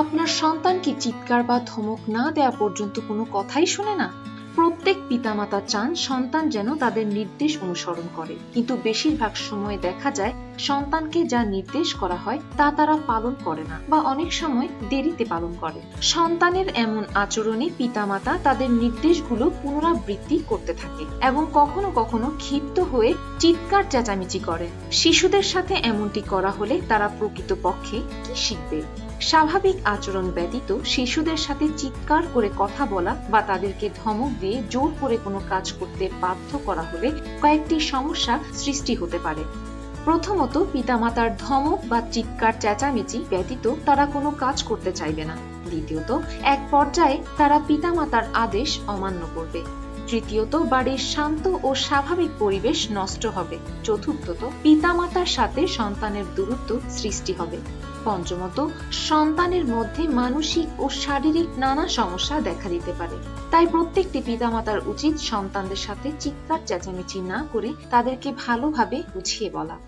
আপনার সন্তান কি চিৎকার বা ধমক না দেওয়া পর্যন্ত কোনো কথাই শোনে না। প্রত্যেক পিতামাতা চান সন্তান যেন তাদের নির্দেশ অনুসরণ করে। কিন্তু বেশিরভাগ সময় দেখা যায়, সন্তানকে যা নির্দেশ করা হয়, তা তারা পালন করে না বা অনেক সময় দেরিতে পালন করে। সন্তানের এমন আচরণে পিতামাতা তাদের নির্দেশগুলো পুনরাবৃত্তি করতে থাকে এবং কখনো কখনো ক্ষিপ্ত হয়ে চিৎকার চেঁচামেচি করে। শিশুদের সাথে এমনটি করা হলে তারা প্রকৃতপক্ষে কি শিখবে? স্বাভাবিক আচরণ ব্যতীত শিশুদের সাথে চিৎকার করে কথা বলা বা তাদেরকে ধমক দিয়ে জোর করে কোনো কাজ করতে বাধ্য করা হলে কয়েকটি সমস্যা সৃষ্টি হতে পারে। প্রথমত, পিতামাতার ধমক বা চিৎকার চেঁচামেচি ব্যতীত তারা কোনো কাজ করতে চাইবে না। দ্বিতীয়ত, এক পর্যায়ে তারা পিতামাতার আদেশ অমান্য করবে। তৃতীয়ত, বাড়ির শান্ত ও স্বাভাবিক পরিবেশ নষ্ট হবে। চতুর্থত, পিতামাতার সাথে সন্তানের দূরত্ব সৃষ্টি হবে। পঞ্চমত, সন্তানের মধ্যে মানসিক ও শারীরিক নানা সমস্যা দেখা দিতে পারে। তাই প্রত্যেকটি পিতামাতার উচিত সন্তানদের সাথে চিৎকার চেঁচামেচি না করে তাদেরকে ভালোভাবে বুঝিয়ে বলা।